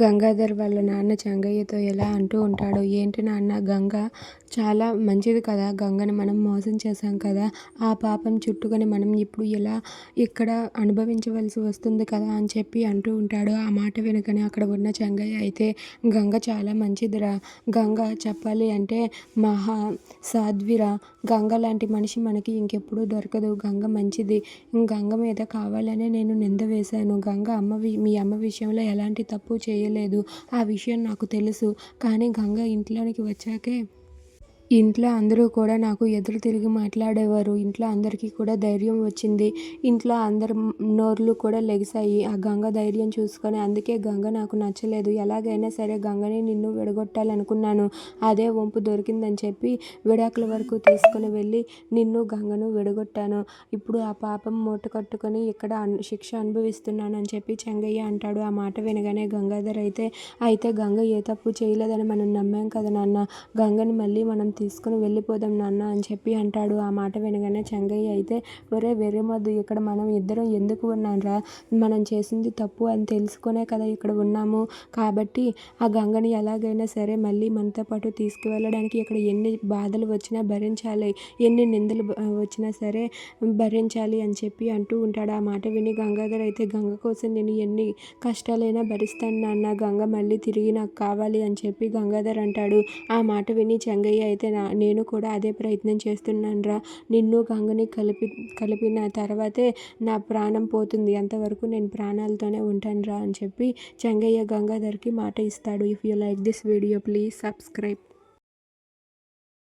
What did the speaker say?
గంగాధర్ వాళ్ళ నాన్న చెంగయ్యతో ఎలా అంటూ ఉంటాడు ఏంటి నాన్న? గంగ చాలా మంచిది కదా. గంగని మనం మోసం చేశాం కదా. ఆ పాపం చుట్టుకొని మనం ఇప్పుడు ఇలా ఇక్కడ అనుభవించవలసి వస్తుంది కదా అని చెప్పి అంటూ ఉంటాడు. ఆ మాట వెనుకనే అక్కడ ఉన్న చెంగయ్య అయితే గంగ చాలా మంచిదిరా. గంగ చెప్పాలి అంటే మహా సాధ్విరా. గంగ లాంటి మనిషి మనకి ఇంకెప్పుడు దొరకదు. గంగ మంచిది. గంగ మీద కావాలనే నేను నింద వేశాను. గంగ అమ్మ మీ అమ్మ విషయంలో ఎలాంటి తప్పు చేయలేదు. ఆ విషయం నాకు తెలుసు. కానీ గంగ ఇంట్లోనికి వచ్చాకే ఇంట్లో అందరూ కూడా నాకు ఎదురు తిరిగి మాట్లాడేవారు. ఇంట్లో అందరికీ కూడా ధైర్యం వచ్చింది. ఇంట్లో అందరి నోర్లు కూడా లెగిసాయి ఆ గంగ ధైర్యం చూసుకొని అందుకే గంగ నాకు నచ్చలేదు. ఎలాగైనా సరే గంగని నిన్ను విడగొట్టాలనుకున్నాను. అదే వంపు దొరికిందని చెప్పి విడాకుల వరకు తీసుకుని వెళ్ళి నిన్ను గంగను విడగొట్టాను. ఇప్పుడు ఆ పాపం మూట కట్టుకొని ఇక్కడ శిక్ష అనుభవిస్తున్నాను అని చెప్పి చెంగయ్య అంటాడు. ఆ మాట వినగానే గంగాధర్ అయితే అయితే గంగ ఏ తప్పు చేయలేదని మనం నమ్మాం కదా నాన్న. గంగని మళ్ళీ మనం తీసుకుని వెళ్ళిపోదాం నాన్న అని చెప్పి అంటాడు. ఆ మాట వినగానే చెంగయ్య అయితే ఒరే వెర్రిమద్దు ఇక్కడ మనం ఇద్దరం ఎందుకు ఉన్నాంరా? మనం చేసింది తప్పు అని తెలుసుకునే కదా ఇక్కడ ఉన్నాము. కాబట్టి ఆ గంగని ఎలాగైనా సరే మళ్ళీ మనతో పాటు తీసుకువెళ్ళడానికి ఇక్కడ ఎన్ని బాధలు వచ్చినా భరించాలి. ఎన్ని నిందలు వచ్చినా సరే భరించాలి అని చెప్పి అంటూ ఉంటాడు. ఆ మాట విని గంగాధర్ అయితే గంగ కోసం నేను ఎన్ని కష్టాలైనా భరిస్తాను నాన్న. గంగ మళ్ళీ తిరిగి నాకు కావాలి అని చెప్పి గంగాధర్ అంటాడు. ఆ మాట విని చెంగయ్య అయితే నా నేను కూడా అదే ప్రయత్నం చేస్తున్నాను రా నిన్ను గంగని కలిపి కలిపిన తర్వాతే నా ప్రాణం పోతుంది. అంతవరకు నేను ప్రాణాలతోనే ఉంటాను రా అని చెప్పి చెంగయ్య గంగాధర్కి మాట ఇస్తాడు. If you like this video please subscribe